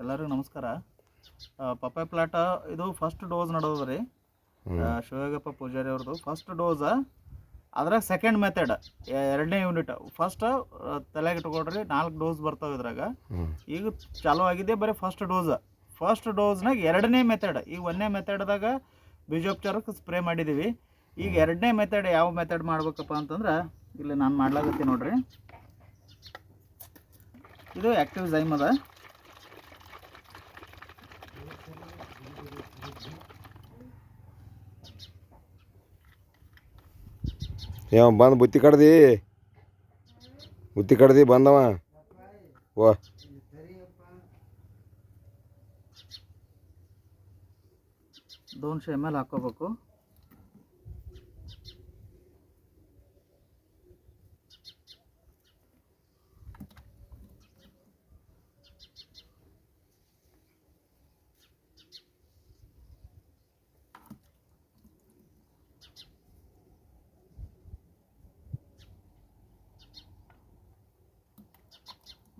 ಎಲ್ಲರಿಗೂ ನಮಸ್ಕಾರ. ಪಪ್ಪೆ ಪಪ್ಪಾಯ ಪ್ಲಾಟ ಇದು ಫಸ್ಟ್ ಡೋಸ್ ನಡೆದದ ರೀ. ಶಿವಯೋಗಪ್ಪ ಪೂಜಾರಿ ಅವ್ರದ್ದು. ಫಸ್ಟ್ ಡೋಸ ಅದ್ರಾಗ ಸೆಕೆಂಡ್ ಮೆಥಡ್ ಎರಡನೇ ಯೂನಿಟ್ ಫಸ್ಟ್ ತಲೆಗೆ ಇಟ್ಕೊಡ್ರಿ ನಾಲ್ಕು ಡೋಸ್ ಬರ್ತಾವೆ ಇದ್ರಾಗ. ಈಗ ಚಾಲೂ ಆಗಿದೆ ಬರೀ ಫಸ್ಟ್ ಡೋಸ್ ಫಸ್ಟ್ ಡೋಸ್ನಾಗ ಎರಡನೇ ಮೆಥಡ್ ಈಗ ಒಂದನೇ ಮೆಥಡ್ದಾಗ ಬೀಜೋಪಚಾರಕ್ಕೆ ಸ್ಪ್ರೇ ಮಾಡಿದ್ದೀವಿ ಈಗ ಎರಡನೇ ಮೆಥಡ್ ಯಾವ ಮೆಥಡ್ ಮಾಡ್ಬೇಕಪ್ಪ ಅಂತಂದ್ರೆ ಇಲ್ಲಿ ನಾನು ಮಾಡ್ಲಾಗತ್ತೀನಿ ನೋಡ್ರಿ. ಇದು ಆ್ಯಕ್ಟಿವ್ ಝೈಮ್ ಅದ. ಯಾವ ಬಂದು ಬುತ್ತಿ ಕಡ್ದಿ. ಬುತ್ತಿ ಕಡ್ದಿ ಬಂದವ. ವಾ ದೋನ್ಶೆ ಎಂ ಎಲ್ ಹಾಕೋಬೇಕು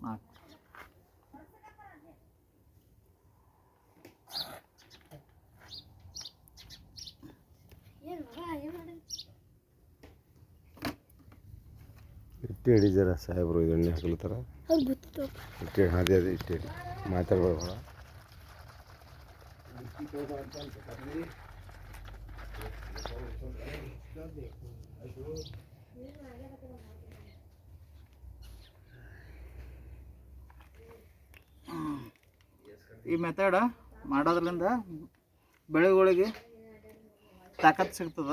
ನಾಲ್ಕು ಇಟ್ಟು ಹಿಡಿ ಜರ ಸಾಹೇಬ್ರು ಇದು ಎಣ್ಣೆ ಹಾಕ್ಲತ್ತಾರ ಇಟ್ಟು ಅದೇ ಅದೇ ಇಟ್ಟು ಹಿಡಿ ಮಾತಾಡ್ಬೇಡ ಈ ಮೆಥಡ ಮಾಡೋದ್ರಿಂದ ಬೆಳೆಗಳಿಗೆ ತಾಕತ್ ಸಿಗ್ತದ?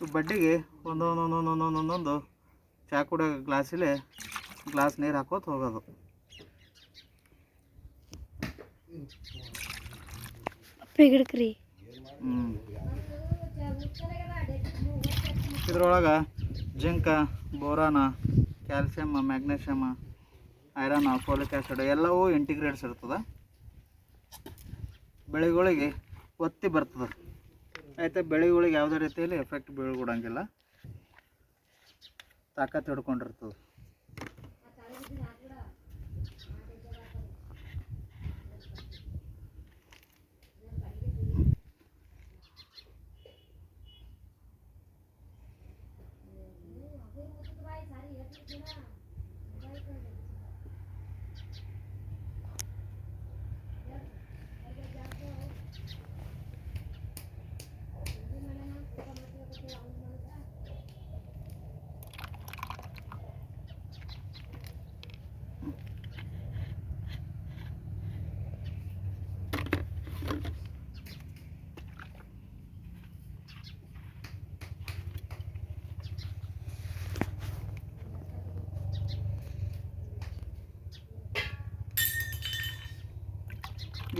ಬಡ್ಡಿಗೆ ಒಂದೊಂದೊಂದೊಂದೊಂದೊಂದೊಂದು ಚಾ ಕುಡಿಯೋ ಗ್ಲಾಸಲ್ಲಿ ಗ್ಲಾಸ್ ನೀರು ಹಾಕೋತ ಹೋಗೋದು. ಹ್ಞೂ ಇದ್ರೊಳಗೆ zinc boron calcium magnesium iron folic acid ಎಲ್ಲವೂ ಇಂಟಿಗ್ರೇಟ್ಸ್ ಇರ್ತದೆ. ಬೆಳೆಗಳಿಗೆ ಒತ್ತಿ ಬರ್ತದೆ. ಆಯ್ತಾ ಬೆಳೆಗಳಿಗೆ ಯಾವುದೇ ರೀತಿಯಲ್ಲಿ ಎಫೆಕ್ಟ್ ಬೀಳ್ಕೊಡಂಗಿಲ್ಲ. ತಾಕತ್ತು ಹಿಡ್ಕೊಂಡಿರ್ತದೆ.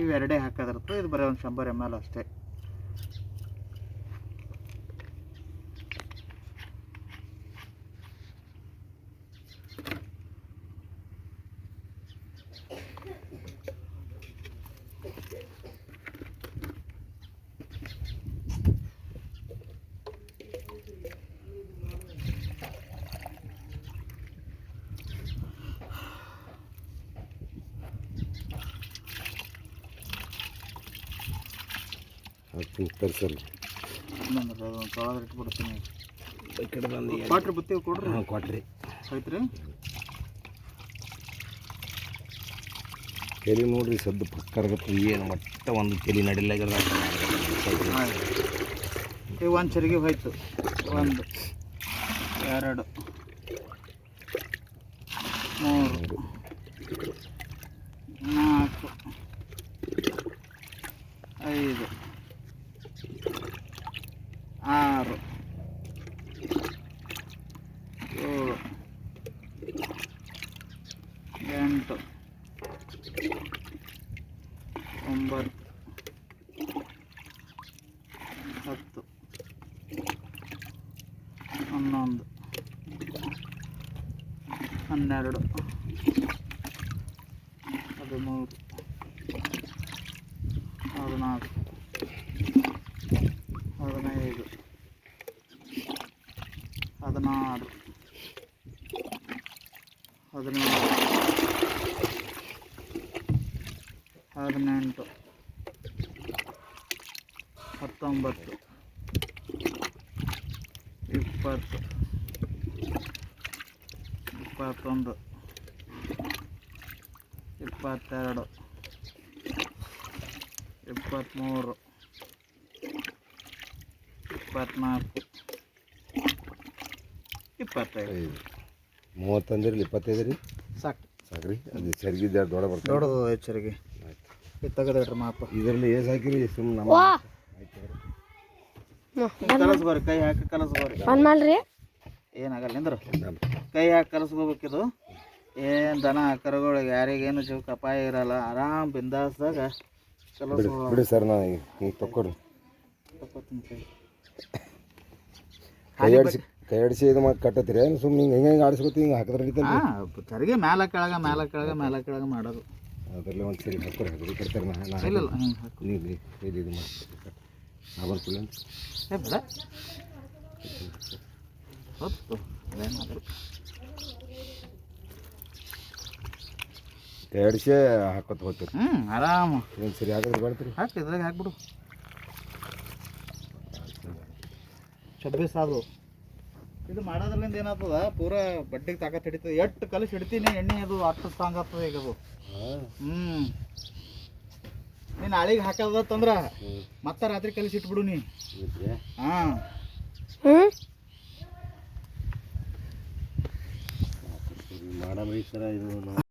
ಇವೆರಡೇ ಹಾಕೋದಿರ್ತದೆ ಇದು ಬರೀ ಒಂದು ಶಂಬರ್ ಎಂ ಎಲ್ ಅಷ್ಟೇ. ತರ್ಸಲ್ಲ ಇಟ್ಬಿಡ್ತೀನಿ ಕ್ವಾಟ್ರ್ ಬುತ್ತಿ ಕೊಡ್ರಿ ಹಾಂ ಕೊಟ್ರಿ. ಐತ್ರಿ ತಲೆ ನೋಡ್ರಿ ಸದ್ದು ಪಕ್ಕರ್ಗತ್ತು ಏನು ಮಟ್ಟ ಒಂದು ತಲೆ ನಡಿಲ್ಲ ಆಯ್ತು. ಒಂದು ಚರಿಗೆ ಹೋಯ್ತು. ಒಂದು ಎರಡು ಮೂರು ಎಂಟು ಒಂಬತ್ತು ಹತ್ತು ಹನ್ನೊಂದು ಹನ್ನೆರಡು ಹದಿಮೂರು ಹದಿನಾಲ್ಕು ಹದಿನೈದು ಹದಿನಾರು ಹದಿನೇಳು ಹದಿನೆಂಟು ಹತ್ತೊಂಬತ್ತು ಇಪ್ಪತ್ತು ಇಪ್ಪತ್ತೊಂದು ಇಪ್ಪತ್ತೆರಡು ಇಪ್ಪತ್ತ್ಮೂರು ಇಪ್ಪತ್ತ್ನಾಲ್ಕು ಇಪ್ಪತ್ತೈದು. ಐದು. ಮೂವತ್ತೊಂದಿರಲಿ ಇಪ್ಪತ್ತೈದು ರೀ ಸಾಕು. ಸಾಕ್ರಿ. ಅದು ಸರಿಗಿದ್ದ ದೊಡ್ಡ ಬರ್ತದೆ. ದೊಡ್ಡದು ಎಚ್ಚರಿಗೆ ತೆಗೆದಿಡ್ರಿ ಮಾಪ. ಇದರಲ್ಲಿ ಏಸ್ ಹಾಕಿರಿ ಸುಮ್ಮನೆ ನಮ್ಮ ಕನಸು ಬರ್ರಿ ಕೈ ಹಾಕಿ ಕಲಸ್ಕೋರಿ ಬಂದ್ ಮಾಡ್ರಿ. ಏನಾಗಲ್ಲ ನಿಂದ್ರು? ಕೈ ಹಾಕಿ ಕಲಸ್ಕೋಬೇಕಿದು ಏನು ದನ ಕರುಗಳಿಗೆ ಯಾರಿಗೇನು ಜೀವಕ್ಕೆ ಅಪಾಯ ಇರಲ್ಲ ಆರಾಮ್ ಬಿಂದಾಸ್ದಾಗ ಬಿಡಿ ಕಲಸ್ಕೋ ಬಿಡಿ ಸರ್ ನಾನು ತಕ್ಕೊಡ್ರಿ ತಗೋತೀನಿ ಕೈ. ಕೈ ಆಡಿಸಿ ಇದು ಮಾಡಿ ಕಟ್ಟತ್ತೀರಿ? ಏನು ಸುಮ್ಮನೆ ಹಿಂಗೆ ಹೆಂಗೆ ಹೆಂಗೆ ಆಡಿಸ್ಕೊತಿ ಹಿಂಗೆ ಹಾಕಿದ್ರೆ ನಡೀತಲ್ಲ ಹಾಂ ಚರಿಗೆ ಮ್ಯಾಲ ಕೆಳಗೆ ಮ್ಯಾಲ ಕೆಳಗೆ ಮ್ಯಾಲ ಕೆಳಗ ಮಾಡೋದು. ಅದರಲ್ಲಿ ಒಂದು ಸರಿ ಹಾಕೋರು ಹಾಕಿ ಕಟ್ತಾರೆ ನಾ ಇಲ್ಲ ಇಲ್ಲ. ಹಿಂಗೆ ಹಾಕು ನೀವು ಇದು ಇದು ಮಾಡಿ. ಬರ್ತಿಲ್ಲ ಅಂತ ಏ ಬಿಡ. ಹೊತ್ತು. ಅದೇನಾಗಲ್ಲ ಹಾಕೋತ ಹೋಗ್ತೀರಿ. ಹ್ಞೂ ಆರಾಮ. ಒಂದು ಸರಿ ಹಾಕಿದ್ರೆ ಬರ್ತೀರಿ ಹಾಕಿ ಇದ್ರಾಗ ಹಾಕ್ಬಿಡು. ಛಬ್ಬೀಸ್ ಆದವು ಇದು ಮಾಡೋದ್ರಿಂದ ಏನಾಗ್ತದ? ಪೂರಾ ಬಡ್ಡಿಗೆ ತಾಕತ್ ಹಿಡಿತದೆ. ಎಷ್ಟು ಕಲಿಸಿ ಹಿಡ್ತೀನಿ ಎಣ್ಣೆ ಅದು ಅಷ್ಟು ಸ್ಟ್ರಾಂಗ್ ಆಗ್ತದೆ ಈಗ ಅದು. ಹ್ಞೂ ನೀನು ನಾಳೆಗೆ ಹಾಕೋದಂದ್ರ ಮತ್ತೆ ರಾತ್ರಿ ಕಲಿಸಿ ಇಟ್ಬಿಡು ನೀ. ಹಾ. ಹ್ಮ್? ಮಾಡಮ್ರಿ ಸರ ಇದು ನಾವು